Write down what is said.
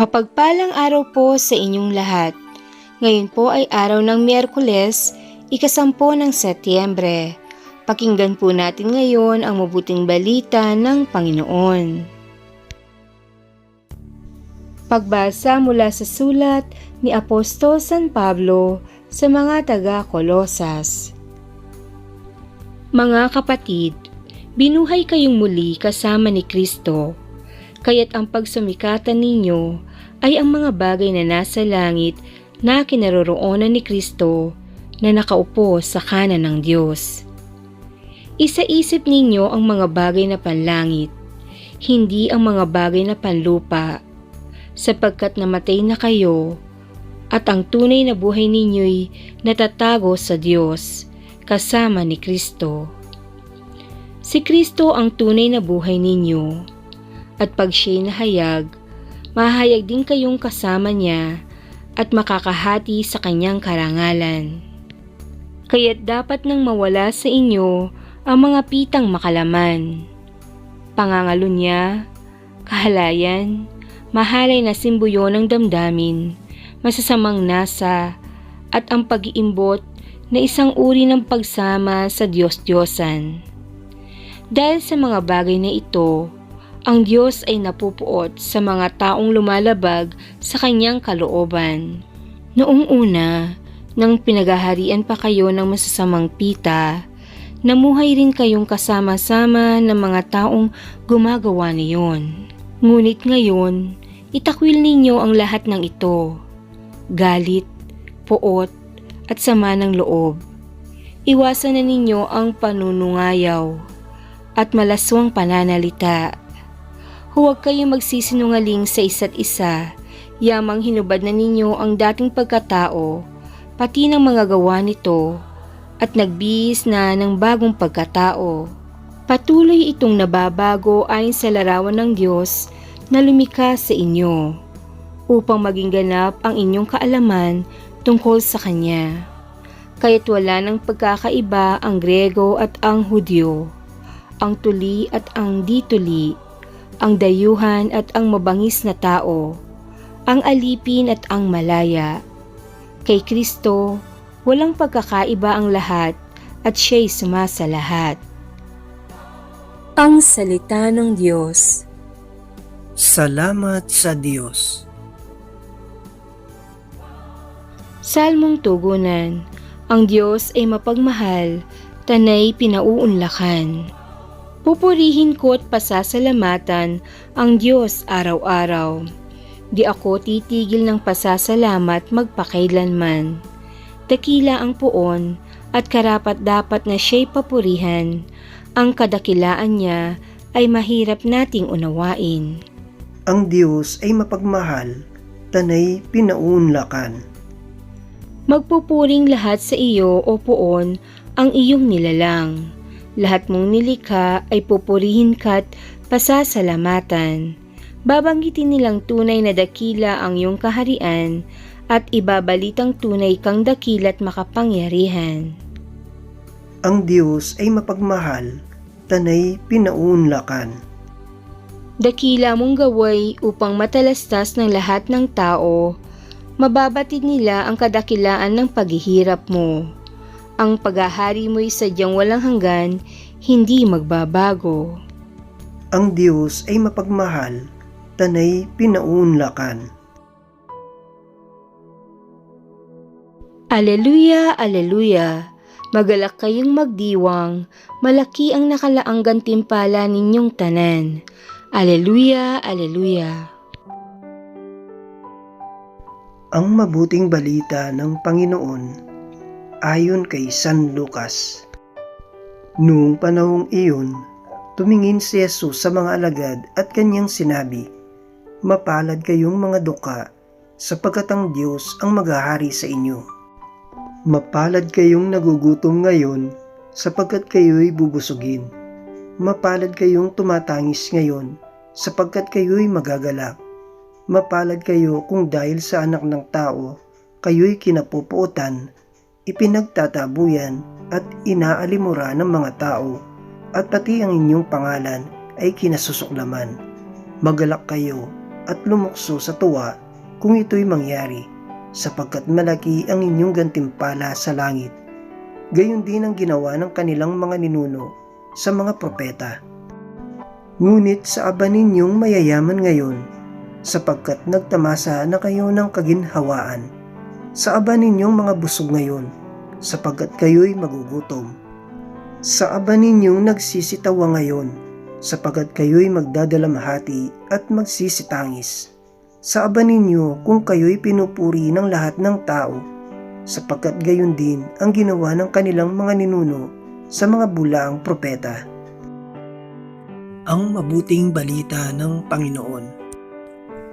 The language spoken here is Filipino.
Mapagpalang araw po sa inyong lahat. Ngayon po ay araw ng Miyerkules, ikasampo ng Setyembre. Pakinggan po natin ngayon ang mabuting balita ng Panginoon. Pagbasa mula sa sulat ni Apostol San Pablo sa mga taga-Kolosas. Mga kapatid, binuhay kayong muli kasama ni Kristo kaya't ang pagsumikatan ninyo ay ang mga bagay na nasa langit na kinaroroonan ni Kristo na nakaupo sa kanan ng Diyos. Isa-isip ninyo ang mga bagay na panlangit, hindi ang mga bagay na panlupa, sapagkat namatay na kayo at ang tunay na buhay ninyo'y natatago sa Diyos kasama ni Kristo. Si Kristo ang tunay na buhay ninyo at pag siya'y nahayag, mahayag din kayong kasama niya at makakahati sa kanyang karangalan. Kaya't dapat nang mawala sa inyo ang mga pitang makalaman. Pangangalo niya, kahalayan, mahalay na simbuyo ng damdamin, masasamang nasa, at ang pag-iimbot na isang uri ng pagsama sa Diyos-Diyosan. Dahil sa mga bagay na ito, ang Diyos ay napupuot sa mga taong lumalabag sa kanyang kalooban. Noong una, nang pinaghaharian pa kayo ng masasamang pita, namuhay rin kayong kasama-sama ng mga taong gumagawa niyon. Ngunit ngayon, itakwil ninyo ang lahat ng ito. Galit, puot, at sama ng loob. Iwasan na ninyo ang panunungayaw at malaswang pananalita Huwag kayong magsisinungaling sa isa't isa, yamang hinubad na ninyo ang dating pagkatao, pati ng mga gawa nito, at nagbihis na ng bagong pagkatao. Patuloy itong nababago ayon sa larawan ng Diyos na lumika sa inyo, upang maging ganap ang inyong kaalaman tungkol sa Kanya. Kaya't wala ng pagkakaiba ang Grego at ang Hudyo, ang tuli at ang dituli, ang dayuhan at ang mabangis na tao, ang alipin at ang malaya. Kay Kristo, walang pagkakaiba ang lahat at siya'y sumasa lahat. Ang Salita ng Diyos Salamat sa Diyos. Salmong Tugunan Ang Diyos ay mapagmahal, tanay pinauunlakan. Pupurihin ko at pasasalamatan ang Diyos araw-araw. Di ako titigil ng pasasalamat magpakailanman. Dakila ang puon at karapat dapat na siya'y papurihan. Ang kadakilaan niya ay mahirap nating unawain. Ang Diyos ay mapagmahal, tanay pinauunlakan. Magpupuring lahat sa iyo o puon ang iyong nilalang lahat mong nilikha ay pupurihin ka't pasasalamatan. Babanggitin nilang tunay na dakila ang iyong kaharian at ibabalitang tunay kang dakila't makapangyarihan. Ang Diyos ay mapagmahal, tanay pinauunlakan. Dakila mong gaway upang matalastas ng lahat ng tao, mababatid nila ang kadakilaan ng paghihirap mo ang paghahari mo'y sadyang walang hanggan, hindi magbabago. Ang Diyos ay mapagmahal, tanay pinauunlakan. Aleluya, aleluya. Magalak kayong magdiwang, malaki ang nakalaang gantimpala ninyong tanan. Aleluya, aleluya. Ang mabuting balita ng Panginoon ayon kay San Lucas. Noong panahong iyon, tumingin si Jesus sa mga alagad at kanyang sinabi, Mapalad kayong mga duka, sapagkat ang Diyos ang maghahari sa inyo. Mapalad kayong nagugutom ngayon, sapagkat kayo'y bubusugin. Mapalad kayong tumatangis ngayon, sapagkat kayo'y magagalak. Mapalad kayo kung dahil sa anak ng tao, kayo'y kinapupuotan ipinagtatabuyan at inaalimura ng mga tao at pati ang inyong pangalan ay kinasusuklaman. Magalak kayo at lumukso sa tuwa kung ito'y mangyari, sapagkat malaki ang inyong gantimpala sa langit. Gayon din ang ginawa ng kanilang mga ninuno sa mga propeta. Ngunit sa aba ninyong mayayaman ngayon, sapagkat nagtamasa na kayo ng kaginhawaan. Sa aba ninyong mga busog ngayon, sapagkat kayo'y magugutom. Sa aba ninyong nagsisitawa ngayon, sapagkat kayo'y magdadalamhati at magsisitangis. Sa aba ninyo kung kayo'y pinupuri ng lahat ng tao, sapagkat gayon din ang ginawa ng kanilang mga ninuno sa mga bulaang propeta. Ang mabuting balita ng Panginoon